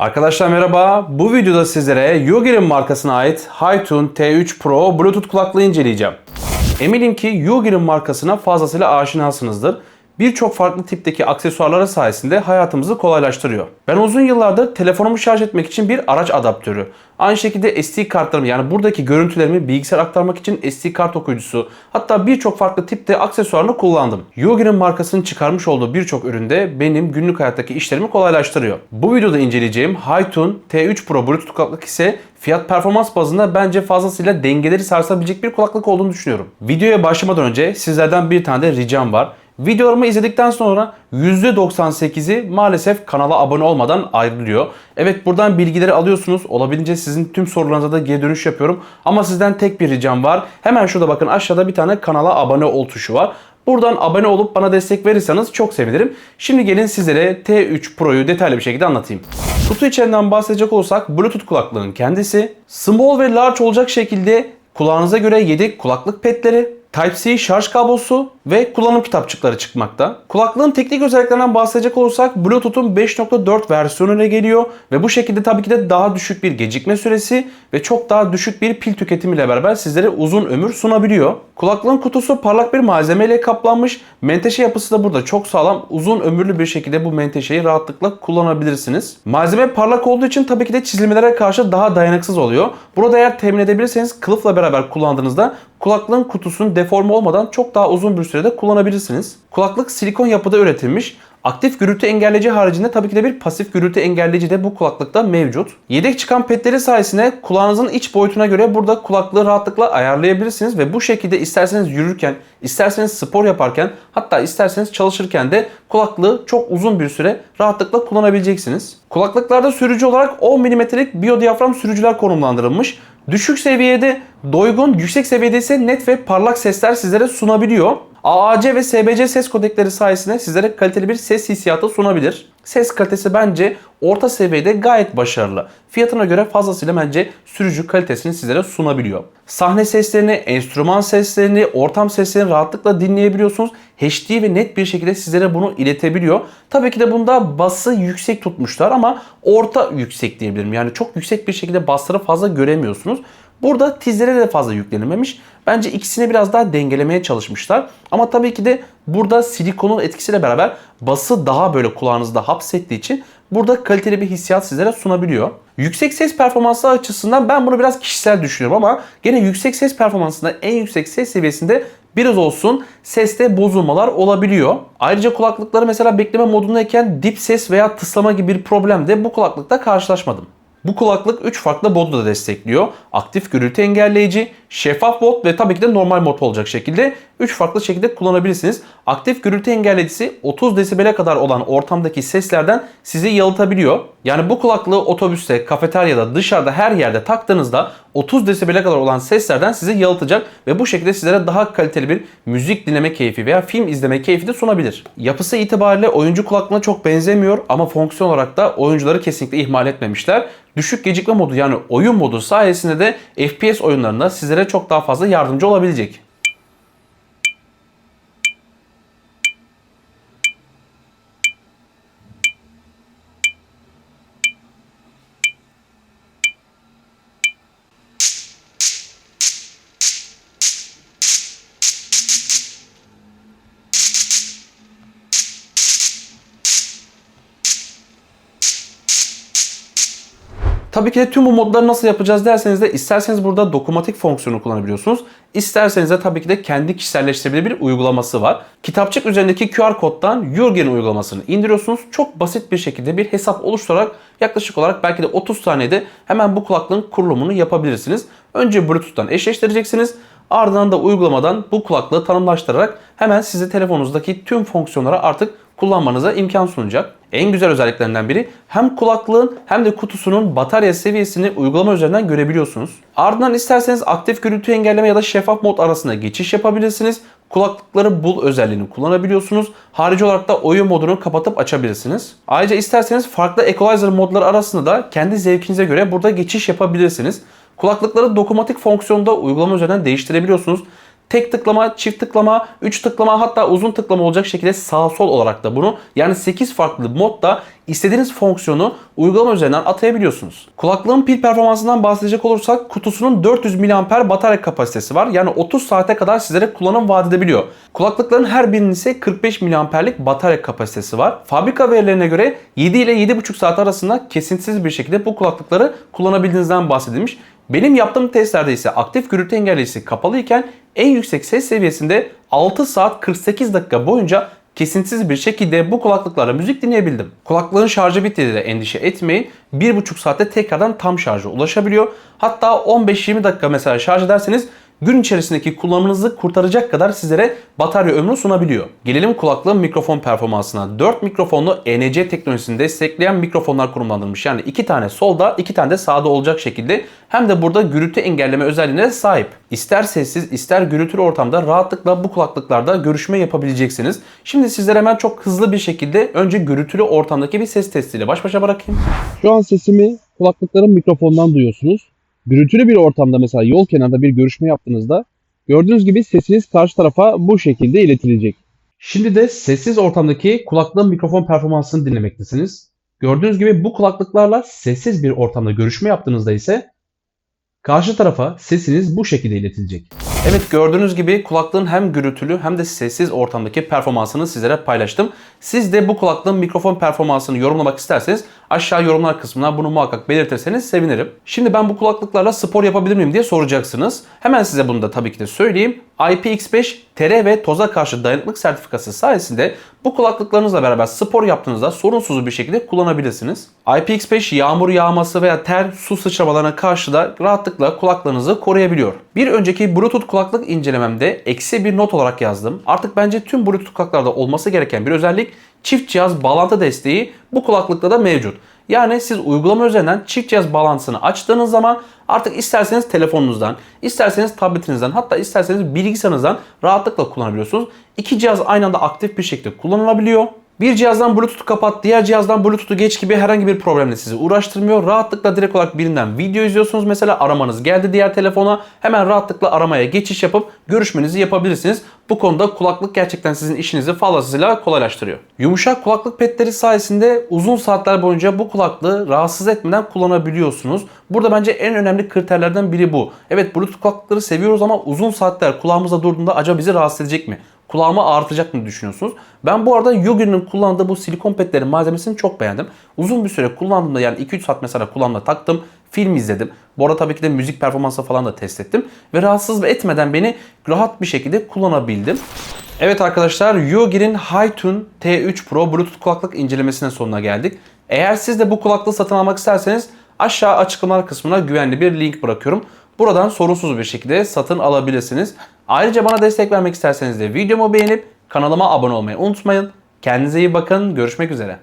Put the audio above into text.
Arkadaşlar merhaba. Bu videoda sizlere Yogi'nin markasına ait Hi-Tune T3 Pro Bluetooth kulaklığı inceleyeceğim. Eminim ki Yogi'nin markasına fazlasıyla aşinasınızdır. Birçok farklı tipteki aksesuarları sayesinde hayatımızı kolaylaştırıyor. Ben uzun yıllardır telefonumu şarj etmek için bir araç adaptörü, aynı şekilde SD kartlarımı yani buradaki görüntülerimi bilgisayar aktarmak için SD kart okuyucusu, hatta birçok farklı tipte aksesuarını kullandım. Yogi'nin markasının çıkarmış olduğu birçok üründe benim günlük hayattaki işlerimi kolaylaştırıyor. Bu videoda inceleyeceğim Hi-Tune T3 Pro Bluetooth kulaklık ise fiyat performans bazında bence fazlasıyla dengeleri sarsabilecek bir kulaklık olduğunu düşünüyorum. Videoya başlamadan önce sizlerden bir tane de ricam var. Videolarımı izledikten sonra %98'i maalesef kanala abone olmadan ayrılıyor. Evet buradan bilgileri alıyorsunuz. Olabildiğince sizin tüm sorularınıza da geri dönüş yapıyorum. Ama sizden tek bir ricam var. Hemen şurada bakın aşağıda bir tane kanala abone ol tuşu var. Buradan abone olup bana destek verirseniz çok sevinirim. Şimdi gelin sizlere T3 Pro'yu detaylı bir şekilde anlatayım. Kutu içerisinden bahsedecek olursak Bluetooth kulaklığın kendisi, small ve large olacak şekilde kulağınıza göre yedek kulaklık petleri, Type-C şarj kablosu ve kullanım kitapçıkları çıkmakta. Kulaklığın teknik özelliklerinden bahsedecek olursak Bluetooth'un 5.4 versiyonu ile geliyor ve bu şekilde tabii ki de daha düşük bir gecikme süresi ve çok daha düşük bir pil tüketimi ile beraber sizlere uzun ömür sunabiliyor. Kulaklığın kutusu parlak bir malzeme ile kaplanmış. Menteşe yapısı da burada çok sağlam. Uzun ömürlü bir şekilde bu menteşeyi rahatlıkla kullanabilirsiniz. Malzeme parlak olduğu için tabii ki de çizilmelere karşı daha dayanıksız oluyor. Burada eğer temin edebilirseniz kılıfla beraber kullandığınızda kulaklığın kutusunun deforme olmadan çok daha uzun bir sürede kullanabilirsiniz. Kulaklık silikon yapıda üretilmiş. Aktif gürültü engelleyici haricinde tabii ki de bir pasif gürültü engelleyici de bu kulaklıkta mevcut. Yedek çıkan petleri sayesinde kulağınızın iç boyutuna göre burada kulaklığı rahatlıkla ayarlayabilirsiniz ve bu şekilde isterseniz yürürken, isterseniz spor yaparken, hatta isterseniz çalışırken de kulaklığı çok uzun bir süre rahatlıkla kullanabileceksiniz. Kulaklıklarda sürücü olarak 10 mm'lik biyodiyafram sürücüler konumlandırılmış. Düşük seviyede doygun, yüksek seviyede ise net ve parlak sesler sizlere sunabiliyor. AAC ve SBC ses kodekleri sayesinde sizlere kaliteli bir ses hissiyatı sunabilir. Ses kalitesi bence orta seviyede gayet başarılı. Fiyatına göre fazlasıyla bence sürücü kalitesini sizlere sunabiliyor. Sahne seslerini, enstrüman seslerini, ortam seslerini rahatlıkla dinleyebiliyorsunuz. HD ve net bir şekilde sizlere bunu iletebiliyor. Tabii ki de bunda bası yüksek tutmuşlar ama orta yüksek diyebilirim. Yani çok yüksek bir şekilde basları fazla göremiyorsunuz. Burada tizlere de fazla yüklenilmemiş. Bence ikisini biraz daha dengelemeye çalışmışlar. Ama tabii ki de burada silikonun etkisiyle beraber bası daha böyle kulağınızda hapsettiği için burada kaliteli bir hissiyat sizlere sunabiliyor. Yüksek ses performansı açısından ben bunu biraz kişisel düşünüyorum ama gene yüksek ses performansında en yüksek ses seviyesinde biraz olsun seste bozulmalar olabiliyor. Ayrıca kulaklıkları mesela bekleme modundayken dip ses veya tıslama gibi bir problem de bu kulaklıkta karşılaşmadım. Bu kulaklık 3 farklı modu da destekliyor. Aktif gürültü engelleyici, şeffaf mod ve tabii ki de normal mod olacak şekilde 3 farklı şekilde kullanabilirsiniz. Aktif gürültü engelleyicisi 30 desibele kadar olan ortamdaki seslerden sizi yalıtabiliyor. Yani bu kulaklığı otobüste, kafeteryada, dışarıda her yerde taktığınızda 30 desibele kadar olan seslerden sizi yalıtacak ve bu şekilde sizlere daha kaliteli bir müzik dinleme keyfi veya film izleme keyfi de sunabilir. Yapısı itibariyle oyuncu kulaklığına çok benzemiyor ama fonksiyon olarak da oyuncuları kesinlikle ihmal etmemişler. Düşük gecikme modu yani oyun modu sayesinde de FPS oyunlarında sizlere çok daha fazla yardımcı olabilecek. Tabii ki de tüm bu modları nasıl yapacağız derseniz de isterseniz burada dokunmatik fonksiyonu kullanabiliyorsunuz. İsterseniz de tabii ki de kendi kişiselleştirebilir bir uygulaması var. Kitapçık üzerindeki QR koddan Yurgen uygulamasını indiriyorsunuz. Çok basit bir şekilde bir hesap oluşturarak yaklaşık olarak belki de 30 saniyede hemen bu kulaklığın kurulumunu yapabilirsiniz. Önce Bluetooth'tan eşleştireceksiniz. Ardından da uygulamadan bu kulaklığı tanımlaştırarak hemen size telefonunuzdaki tüm fonksiyonlara artık kullanmanıza imkan sunacak. En güzel özelliklerinden biri hem kulaklığın hem de kutusunun batarya seviyesini uygulama üzerinden görebiliyorsunuz. Ardından isterseniz aktif gürültü engelleme ya da şeffaf mod arasında geçiş yapabilirsiniz. Kulaklıkları bul özelliğini kullanabiliyorsunuz. Harici olarak da oyun modunu kapatıp açabilirsiniz. Ayrıca isterseniz farklı equalizer modları arasında da kendi zevkinize göre burada geçiş yapabilirsiniz. Kulaklıkları dokunmatik fonksiyonda uygulama üzerinden değiştirebiliyorsunuz. Tek tıklama, çift tıklama, 3 tıklama hatta uzun tıklama olacak şekilde sağ sol olarak da bunu yani 8 farklı modda istediğiniz fonksiyonu uygulama üzerinden atayabiliyorsunuz. Kulaklığın pil performansından bahsedecek olursak kutusunun 400 mAh batarya kapasitesi var. Yani 30 saate kadar sizlere kullanım vaat edebiliyor. Kulaklıkların her birinin ise 45 mAh'lik batarya kapasitesi var. Fabrika verilerine göre 7 ile 7,5 saat arasında kesintisiz bir şekilde bu kulaklıkları kullanabildiğinizden bahsedilmiş. Benim yaptığım testlerde ise aktif gürültü engelleyicisi kapalı iken en yüksek ses seviyesinde 6 saat 48 dakika boyunca kesintisiz bir şekilde bu kulaklıklarla müzik dinleyebildim. Kulaklığın şarjı bittiğinde de endişe etmeyin. 1,5 saatte tekrardan tam şarja ulaşabiliyor. Hatta 15-20 dakika mesela şarj ederseniz gün içerisindeki kullanımınızı kurtaracak kadar sizlere batarya ömrü sunabiliyor. Gelelim kulaklığın mikrofon performansına. 4 mikrofonlu ENC teknolojisini destekleyen mikrofonlar konumlandırılmış. Yani 2 tane solda, 2 tane de sağda olacak şekilde hem de burada gürültü engelleme özelliğine sahip. İster sessiz, ister gürültülü ortamda rahatlıkla bu kulaklıklarda görüşme yapabileceksiniz. Şimdi sizlere hemen çok hızlı bir şekilde önce gürültülü ortamdaki bir ses testiyle baş başa bırakayım. Şu an sesimi kulaklıkların mikrofonundan duyuyorsunuz. Gürültülü bir ortamda mesela yol kenarında bir görüşme yaptığınızda gördüğünüz gibi sesiniz karşı tarafa bu şekilde iletilecek. Şimdi de sessiz ortamdaki kulaklığın mikrofon performansını dinlemektesiniz. Gördüğünüz gibi bu kulaklıklarla sessiz bir ortamda görüşme yaptığınızda ise karşı tarafa sesiniz bu şekilde iletilecek. Evet gördüğünüz gibi kulaklığın hem gürültülü hem de sessiz ortamdaki performansını sizlere paylaştım. Siz de bu kulaklığın mikrofon performansını yorumlamak isterseniz aşağı yorumlar kısmına bunu muhakkak belirtirseniz sevinirim. Şimdi ben bu kulaklıklarla spor yapabilir miyim diye soracaksınız. Hemen size bunu da tabii ki de söyleyeyim. IPX5 tere ve toza karşı dayanıklılık sertifikası sayesinde bu kulaklıklarınızla beraber spor yaptığınızda sorunsuz bir şekilde kullanabilirsiniz. IPX5 yağmur yağması veya ter, su sıçramalarına karşı da rahatlıkla kulaklarınızı koruyabiliyor. Bir önceki Bluetooth kulaklık incelememde eksi bir not olarak yazdım. Artık bence tüm Bluetooth kulaklarda olması gereken bir özellik çift cihaz bağlantı desteği bu kulaklıkta da mevcut. Yani siz uygulama üzerinden çift cihaz bağlantısını açtığınız zaman artık isterseniz telefonunuzdan, isterseniz tabletinizden, hatta isterseniz bilgisayarınızdan rahatlıkla kullanabiliyorsunuz. İki cihaz aynı anda aktif bir şekilde kullanılabiliyor. Bir cihazdan Bluetooth'u kapat, diğer cihazdan Bluetooth'u geç gibi herhangi bir problemle sizi uğraştırmıyor. Rahatlıkla direkt olarak birinden video izliyorsunuz. Mesela aramanız geldi diğer telefona. Hemen rahatlıkla aramaya geçiş yapıp görüşmenizi yapabilirsiniz. Bu konuda kulaklık gerçekten sizin işinizi fazlasıyla kolaylaştırıyor. Yumuşak kulaklık petleri sayesinde uzun saatler boyunca bu kulaklığı rahatsız etmeden kullanabiliyorsunuz. Burada bence en önemli kriterlerden biri bu. Evet Bluetooth kulaklıkları seviyoruz ama uzun saatler kulağımızda durduğunda acaba bizi rahatsız edecek mi? Kulağıma ağrıtacak mı düşünüyorsunuz? Ben bu arada Yogi'nin kullandığı bu silikon petlerin malzemesini çok beğendim. Uzun bir süre kullandığımda yani 2-3 saat mesela kulağımda taktım. Film izledim. Bu arada tabii ki de müzik performansı falan da test ettim. Ve rahatsız etmeden beni rahat bir şekilde kullanabildim. Evet arkadaşlar Yogi'nin Hi-Tune T3 Pro Bluetooth kulaklık incelemesine sonuna geldik. Eğer siz de bu kulaklığı satın almak isterseniz aşağı açıklamalar kısmına güvenli bir link bırakıyorum. Buradan sorunsuz bir şekilde satın alabilirsiniz. Ayrıca bana destek vermek isterseniz de videomu beğenip kanalıma abone olmayı unutmayın. Kendinize iyi bakın. Görüşmek üzere.